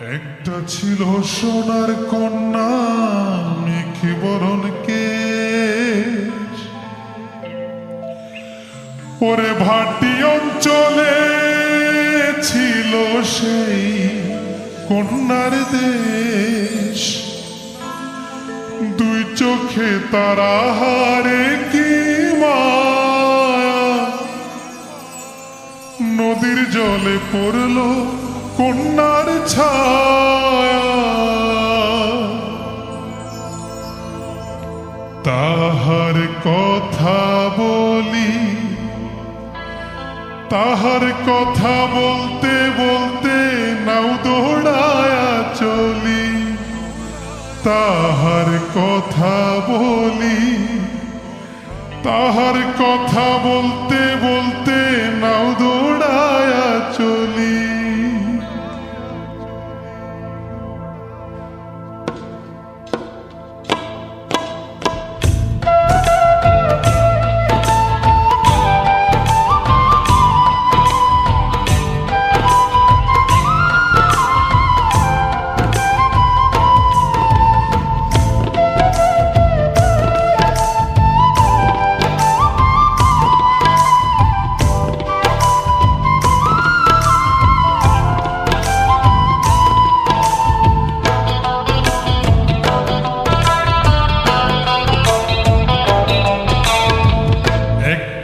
একটা ছিল সোনার কন্যা মেঘে বরণ কেশ ওরে ভাটি অঞ্চলে ছিল সেই কন্যার দেশ। দুই চোখে তারা হারে কি নদীর জলে পড়ল কন্যার তাহার কথা বলি, তাহার কথা বলতে বলতে নাও দৌড়ায়া চলি। তাহার কথা বলি, তাহার কথা বলতে বলতে নাও দৌড়ায়া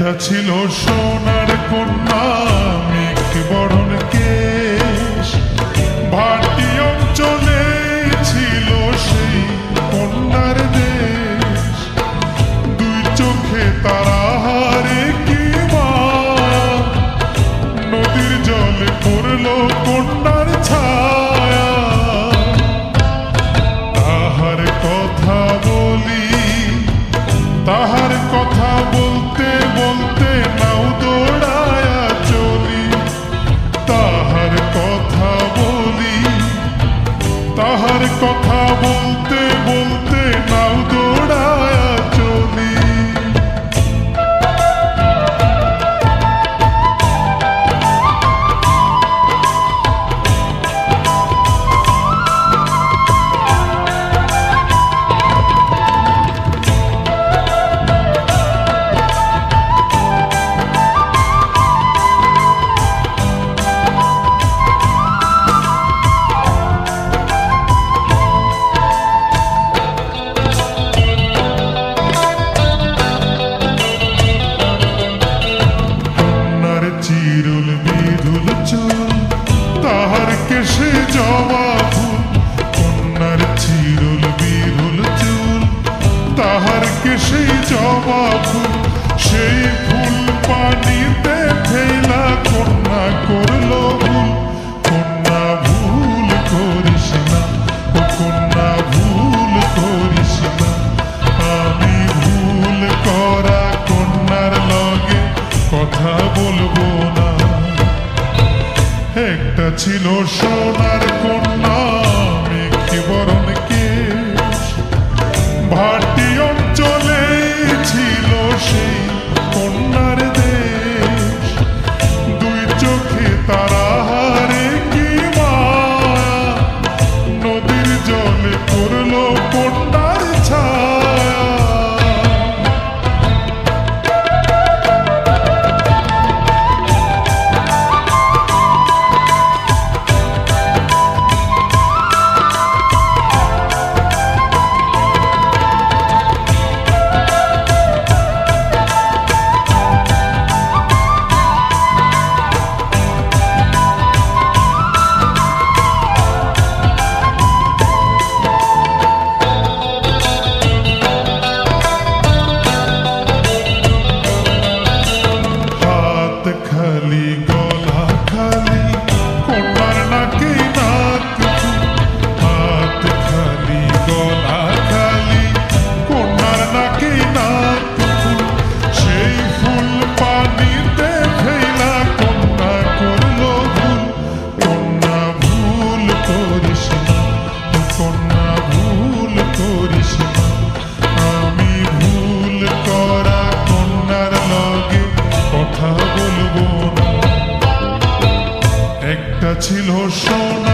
একটা ছিল সোনার কন্যা। তাহার কেশে জবা ফুল, সেই ফুল পানিতে ফেলা কন্যা করল ভুল কন্যা ভুল করিস না, ও কন্যা ভুল করিস না। আমি ভুল করা কন্যার লগে কথা বলব না। একটা ছিল সোনার কন্যা ছিল সোনার